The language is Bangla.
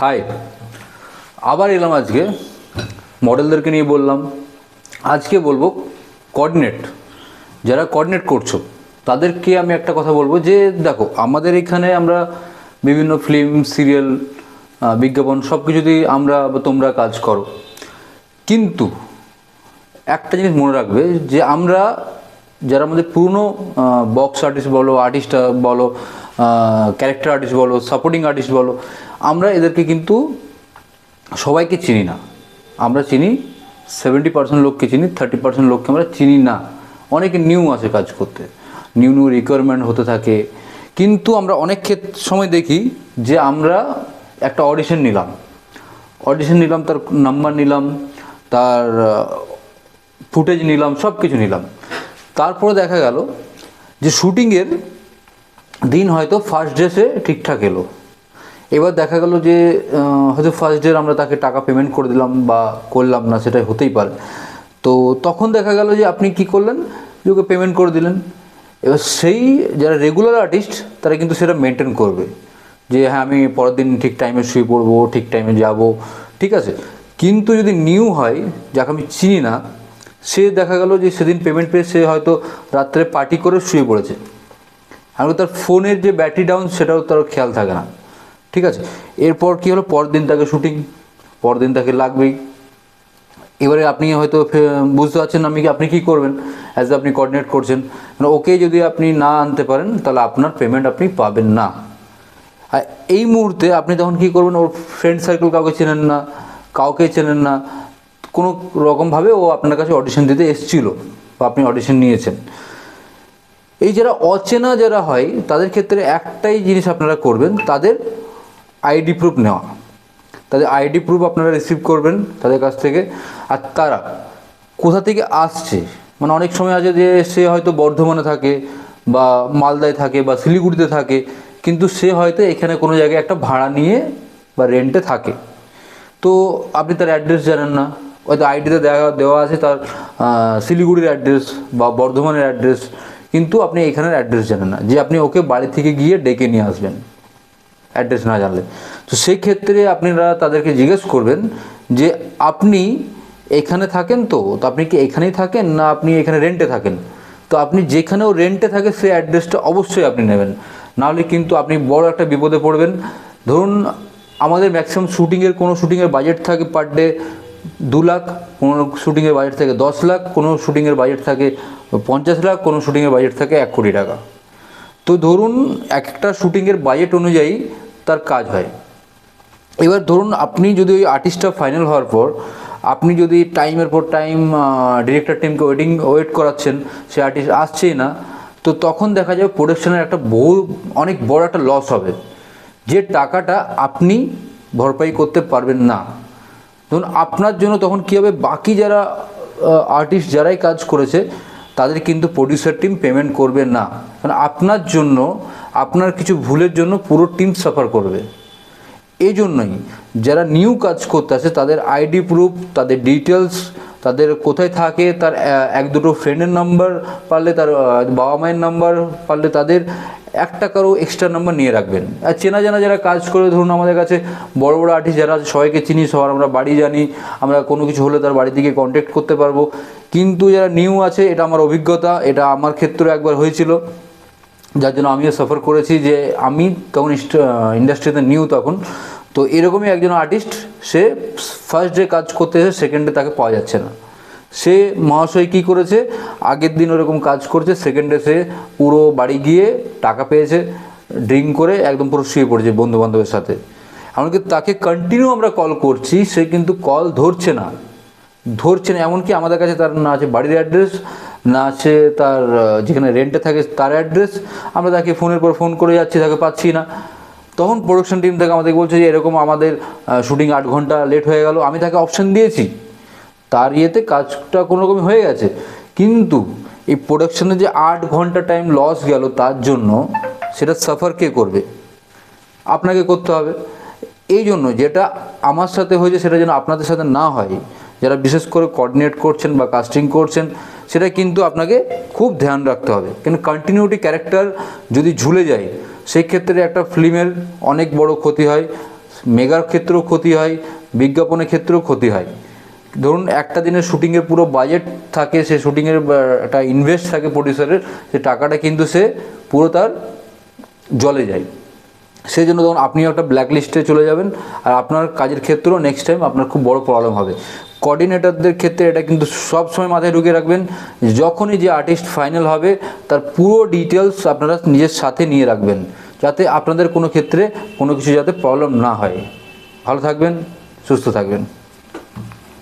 হাই। আবার এলাম আজকে। মডেলদেরকে নিয়ে বললাম। আজকে বলব কোঅর্ডিনেট যারা কোঅর্ডিনেট করছ, তাদেরকে আমি একটা কথা বলব যে, দেখো, আমাদের এখানে আমরা বিভিন্ন ফিল্ম সিরিয়াল বিজ্ঞাপন সব কিছুতেই আমরা বা তোমরা কাজ করো। কিন্তু একটা জিনিস মনে রাখবে যে, আমরা যারা আমাদের পুরনো বক্স আর্টিস্ট বলো আর্টিস্ট বলো ক্যারেক্টার আর্টিস্ট বলো সাপোর্টিং আর্টিস্ট বলো আমরা এদেরকে কিন্তু সবাইকে চিনি না। আমরা চিনি সেভেন্টি পার্সেন্ট লোককে চিনি থার্টি পার্সেন্ট লোককে আমরা চিনি না। অনেকে নিউ আছে কাজ করতে। নিউ নিউ রিকোয়ারমেন্ট হতে থাকে। কিন্তু আমরা অনেক ক্ষেত্র সময় দেখি যে আমরা একটা অডিশন নিলাম। অডিশন নিলাম, তার নাম্বার নিলাম, তার ফুটেজ নিলাম সব কিছু নিলাম। তারপরে দেখা গেল যে শুটিংয়ের দিন হয়তো ফার্স্ট ডেসে ঠিকঠাক এলো। এবার দেখা গেল যে হয়তো ফার্স্ট ডে আমরা তাকে টাকা পেমেন্ট করে দিলাম বা করলাম না, সেটাই হতেই পারে। তো তখন দেখা গেল যে আপনি কি করলেন? যে ওকে পেমেন্ট করে দিলেন। এবার সেই যারা রেগুলার আর্টিস্ট তারা কিন্তু সেটা মেনটেন করবে। যে হ্যাঁ আমি পরের দিন ঠিক টাইমে শুয়ে পড়ব, ঠিক টাইমে যাব, ঠিক আছে? কিন্তু যদি নিউ হয়, যাকে আমি চিনি না, সে দেখা গেল যে সেদিন পেমেন্ট পেয়ে সে হয়তো রাত্রে পার্টি করে শুয়ে পড়েছে। আর তার ফোনের যে ব্যাটারি ডাউন সেটাও তার খেয়াল থাকে না। ঠিক আছে? এরপর কি হলো? পরের দিন তাকে শুটিং পরের দিন তাকে লাগবেই। এবারে আপনি হয়তো বুঝতে পারছেন আমি কি- আপনি কি করবেন? অ্যাজ আপনি কোঅর্ডিনেট করছেন। মানে ওকে যদি আপনি না আনতে পারেন, তাহলে আপনার পেমেন্ট আপনি পাবেন না। আর এই মুহূর্তে আপনি তখন কি করবেন? ওর ফ্রেন্ড সার্কেল কাউকে চেনেন না, কাউকে চেনেন না। কোনো রকমভাবে ও আপনার কাছে অডিশন দিতে এসেছিল বা আপনি অডিশন নিয়েছেন। এই যারা অচেনা যারা হয়, তাদের ক্ষেত্রে একটাই জিনিস আপনারা করবেন, তাদের আইডি প্রুফ নেওয়া। তাদের আইডি প্রুফ আপনারা রিসিভ করবেন তাদের কাছ থেকে। আর তারা কোথা থেকে আসছে? মানে অনেক সময় আছে যে সে হয়তো বর্ধমানে থাকে বা মালদায় থাকে বা শিলিগুড়িতে থাকে, কিন্তু সে হয়তো এখানে কোনো জায়গায় একটা ভাড়া নিয়ে বা রেন্টে থাকে। তো আপনি তার অ্যাড্রেস জানেন না। হয়তো আইডিতে দেওয়া দেওয়া আছে তার শিলিগুড়ির অ্যাড্রেস বা বর্ধমানের অ্যাড্রেস কিন্তু আপনি এখানের অ্যাড্রেস জানেন না। যে আপনি ওকে বাড়ি থেকে গিয়ে ডেকে নিয়ে আসবেন। অ্যাড্রেস না জানলে। তো সেই ক্ষেত্রে আপনারা তাদেরকে জিজ্ঞেস করবেন যে, আপনি এখানে থাকেন তো? তো আপনি কি এখানেই থাকেন না আপনি এখানে রেন্টে থাকেন? তো আপনি যেখানেও রেন্টে থাকে সেই অ্যাড্রেসটা অবশ্যই আপনি নেবেন। নাহলে কিন্তু আপনি বড় একটা বিপদে পড়বেন। ধরুন, আমাদের ম্যাক্সিমাম শুটিংয়ের কোনো শুটিংয়ের বাজেট থাকে পার ডে দু লাখ, কোনো শুটিংয়ের বাজেট থাকে দশ লাখ, কোনো শুটিংয়ের বাজেট থাকে পঞ্চাশ লাখ, কোনো শুটিংয়ের বাজেট থাকে এক কোটি টাকা। তো ধরুন এক একটা শুটিংয়ের বাজেট অনুযায়ী তার কাজ হয়। এবার ধরুন আপনি যদি ওই আর্টিস্টটা ফাইনাল হওয়ার পর, আপনি যদি টাইমের পর টাইম ডিরেক্টর টিমকে ওয়েটিং ওয়েট করাচ্ছেন, সে আর্টিস্ট আসছেই না, তো তখন দেখা যাবে প্রোডাকশনের একটা বহু, অনেক বড় একটা লস হবে। যে টাকাটা আপনি ভরপাই করতে পারবেন না। ধরুন আপনার জন্য তখন কী হবে? বাকি যারা আর্টিস্ট যারাই কাজ করেছে, তাদের কিন্তু প্রডিউসার টিম পেমেন্ট করবে না। কারণ আপনার জন্য আপনার কিছু ভুলের জন্য পুরো টিম সাফার করবে। এই জন্যই যারা নিউ কাজ করতে আসে, তাদের আইডি প্রুফ তাদের ডিটেলস তাদের কোথায় থাকে, তার এক দুটো ফ্রেন্ডের নাম্বার পারলে তার বাবা মায়ের নাম্বার পারলে তাদের একটা কারও এক্সট্রা নাম্বার নিয়ে রাখবেন। আর চেনা জানা যারা কাজ করে, ধরুন আমাদের কাছে বড় বড় আর্টিস্ট যারা সবাইকে চিনি, সবার আমরা বাড়ি জানি, আমরা কোনো কিছু হলে তার বাড়ি থেকে কন্ট্যাক্ট করতে পারব। কিন্তু যারা নিউ আছে, এটা আমার অভিজ্ঞতা, এটা আমার ক্ষেত্রে একবার হয়েছিল। যার জন্য আমিও সফর করেছি যে আমি তখন ইন্ডাস্ট্রিতে নিউ তখন। তো এরকমই একজন আর্টিস্ট সে ফার্স্ট ডে কাজ করতে এসে সেকেন্ড ডে তাকে পাওয়া যাচ্ছে না। সে মহাশয় কী করেছে? আগের দিন ওরকম কাজ করছে সেকেন্ড সে পুরো বাড়ি গিয়ে টাকা পেয়েছে ড্রিঙ্ক করে একদম পুরো শুয়ে পড়েছে বন্ধু বান্ধবের সাথে। এমনকি তাকে কন্টিনিউ আমরা কল করছি, সে কিন্তু কল ধরছে না। ধরছে না, এমনকি আমাদের কাছে তার না আছে বাড়ির অ্যাড্রেস না আছে তার যেখানে রেন্টে থাকে তার অ্যাড্রেস আমরা তাকে ফোনের পর ফোন করে যাচ্ছি, তাকে পাচ্ছি না। তখন প্রোডাকশন টিম থেকে আমাদের বলছে যে, এরকম আমাদের শুটিং আট ঘণ্টা লেট হয়ে গেল, আমি তাকে অপশন দিয়েছি। তার ইয়েতে কাজটা কোনো রকমই হয়ে গেছে। কিন্তু এই প্রোডাকশনে যে আট ঘণ্টা টাইম লস গেল তার জন্য, সেটা সাফার কে করবে? আপনাকে করতে হবে। এই জন্য যেটা আমার সাথে হয়েছে, সেটা যেন আপনাদের সাথে না হয় যারা বিশেষ করে কোঅর্ডিনেট করছেন বা কাস্টিং করছেন, সেটা কিন্তু আপনাকে খুব ধ্যান রাখতে হবে। কিন্তু কন্টিনিউটি ক্যারেক্টার যদি ঝুলে যায় সেই ক্ষেত্রে একটা ফিল্মের অনেক বড় ক্ষতি হয়, মেগার ক্ষেত্রেও ক্ষতি হয়, বিজ্ঞাপনের ক্ষেত্রেও ক্ষতি হয়। ধরুন, একটা দিনের শুটিংয়ের পুরো বাজেট থাকে, সে শুটিংয়ের একটা ইনভেস্ট থাকে প্রডিউসারের সে টাকাটা কিন্তু সে পুরো তার জলে যায়। সেই জন্য তখন আপনিও একটা ব্ল্যাক লিস্টে চলে যাবেন, আর আপনার কাজের ক্ষেত্রেও নেক্সট টাইম আপনার খুব বড় প্রবলেম হবে। কোঅর্ডিনেটরদের ক্ষেত্রে এটা কিন্তু সবসময় মাথায় ঢুকে রাখবেন, যখনই যে আর্টিস্ট ফাইনাল হবে, তার পুরো ডিটেলস আপনারা নিজের সাথে নিয়ে রাখবেন, যাতে আপনাদের কোনো ক্ষেত্রে কোনো কিছু যাতে প্রবলেম না হয়। ভালো থাকবেন, সুস্থ থাকবেন।